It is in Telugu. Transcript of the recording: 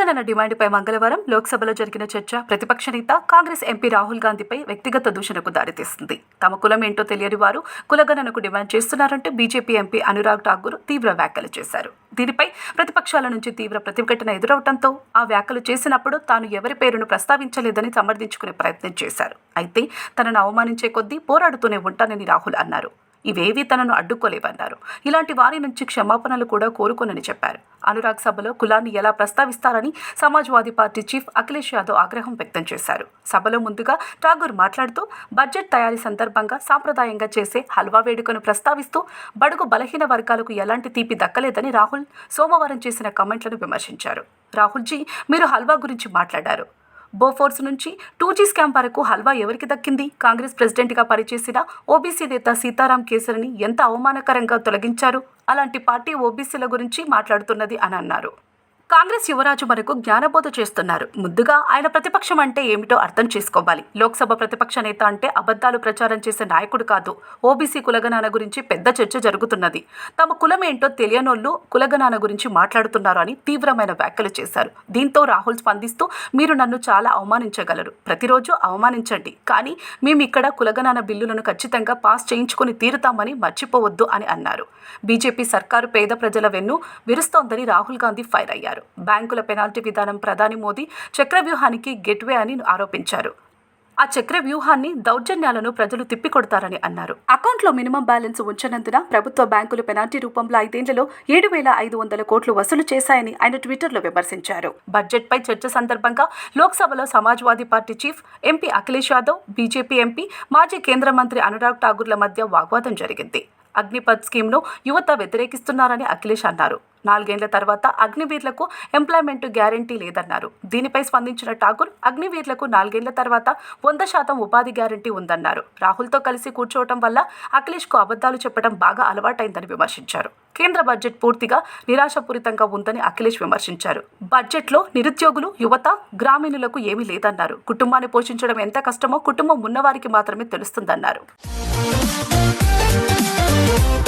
తెలంగాణ డిమాండ్పై మంగళవారం లోక్సభలో జరిగిన చర్చ ప్రతిపక్ష నేత కాంగ్రెస్ ఎంపీ రాహుల్ గాంధీపై వ్యక్తిగత దూషణకు దారితీస్తుంది తమ కులం ఏంటో తెలియని వారు కులగణనకు డిమాండ్ చేస్తున్నారంటూ బీజేపీ ఎంపీ అనురాగ్ ఠాకూర్ తీవ్ర వ్యాఖ్యలు చేశారు. దీనిపై ప్రతిపక్షాల నుంచి తీవ్ర ప్రతిఘటన ఎదురవడంతో ఆ వ్యాఖ్యలు చేసినప్పుడు తాను ఎవరి పేరును ప్రస్తావించలేదని సమర్థించుకునే ప్రయత్నం చేశారు. అయితే తనను అవమానించే కొద్దీ పోరాడుతూనే ఉంటానని రాహుల్ అన్నారు. ఇవేవీ తనను అడ్డుకోలేవన్నారు. ఇలాంటి వారి నుంచి క్షమాపణలు కూడా కోరుకోనని చెప్పారు. అనురాగ్ సభలో కులాన్ని ఎలా ప్రస్తావిస్తారని సమాజ్వాదీ పార్టీ చీఫ్ అఖిలేష్ యాదవ్ ఆగ్రహం వ్యక్తం చేశారు. సభలో ముందుగా ఠాగూర్ మాట్లాడుతూ బడ్జెట్ తయారీ సందర్భంగా సాంప్రదాయంగా చేసే హల్వా వేడుకను ప్రస్తావిస్తూ బడుగు బలహీన వర్గాలకు ఎలాంటి తీపి దక్కలేదని రాహుల్ సోమవారం చేసిన కామెంట్లను విమర్శించారు. రాహుల్జీ మీరు హల్వా గురించి మాట్లాడారు. బోఫోర్స్ నుంచి టూ జీ స్కామ్ వరకు హల్వా ఎవరికి దక్కింది? కాంగ్రెస్ ప్రెసిడెంట్గా పనిచేసిన ఓబీసీ నేత సీతారాం కేసరిని ఎంత అవమానకరంగా తొలగించారు? అలాంటి పార్టీ ఓబీసీల గురించి మాట్లాడుతున్నది అని అన్నారు. కాంగ్రెస్ యువరాజు మనకు జ్ఞానబోధ చేస్తున్నారు. ముందుగా ఆయన ప్రతిపక్షం అంటే ఏమిటో అర్థం చేసుకోవాలి. లోక్సభ ప్రతిపక్ష నేత అంటే అబద్ధాలు ప్రచారం చేసే నాయకుడు కాదు. ఓబీసీ కులగణాన గురించి పెద్ద చర్చ జరుగుతున్నది. తమ కులం ఏంటో తెలియనోళ్ళు కులగణాన గురించి మాట్లాడుతున్నారు అని తీవ్రమైన వ్యాఖ్యలు చేశారు. దీంతో రాహుల్ స్పందిస్తూ మీరు నన్ను చాలా అవమానించగలరు. ప్రతిరోజు అవమానించండి. కానీ మేము ఇక్కడ కులగణాన బిల్లులను ఖచ్చితంగా పాస్ చేయించుకుని తీరుతామని మర్చిపోవద్దు అని అన్నారు. బీజేపీ సర్కారు పేద ప్రజల వెన్ను విరుస్తోందని రాహుల్ గాంధీ ఫైర్ అయ్యారు. బ్యాంకుల పెనాల్టీ విధానం ప్రధాని మోదీ చక్రవ్యూహానికి గెట్వే అని ఆరోపించారు. ఆ చక్ర వ్యూహాన్ని దౌర్జన్యాలను ప్రజలు తిప్పికొడతారని అన్నారు. అకౌంట్లో మినిమం బ్యాలెన్స్ ఉంచనందున ప్రభుత్వ బ్యాంకులు పెనాల్టీ రూపంలో ఐదేళ్ళలో ఏడు వేల ఐదు వందల కోట్లు వసూలు చేశాయని ఆయన ట్విట్టర్లో విమర్శించారు. బడ్జెట్పై చర్చ సందర్భంగా లోక్సభలో Samajwadi party chief MP Akhilesh Yadav BJP MP మాజీ కేంద్ర మంత్రి అనురాగ్ ఠాగూర్ల మధ్య వాగ్వాదం జరిగింది. అగ్నిపథ్ స్కీమ్ను యువత వ్యతిరేకిస్తున్నారని అఖిలేష్ అన్నారు. నాలుగేండ్ల తర్వాత అగ్నివీర్లకు ఎంప్లాయ్మెంట్ గ్యారంటీ లేదన్నారు. దీనిపై స్పందించిన ఠాకూర్ అగ్నివీర్లకు నాలుగేండ్ల తర్వాత వంద శాతం ఉపాధి గ్యారంటీ ఉందన్నారు. రాహుల్తో కలిసి కూర్చోవటం వల్ల అఖిలేష్కు అబద్ధాలు చెప్పడం బాగా అలవాటైందని విమర్శించారు. కేంద్ర బడ్జెట్ పూర్తిగా నిరాశపూరితంగా ఉందని అఖిలేష్ విమర్శించారు. బడ్జెట్లో నిరుద్యోగులు యువత గ్రామీణులకు ఏమీ లేదన్నారు. కుటుంబాన్ని పోషించడం ఎంత కష్టమో కుటుంబం ఉన్నవారికి మాత్రమే తెలుస్తుందన్నారు. Thank you.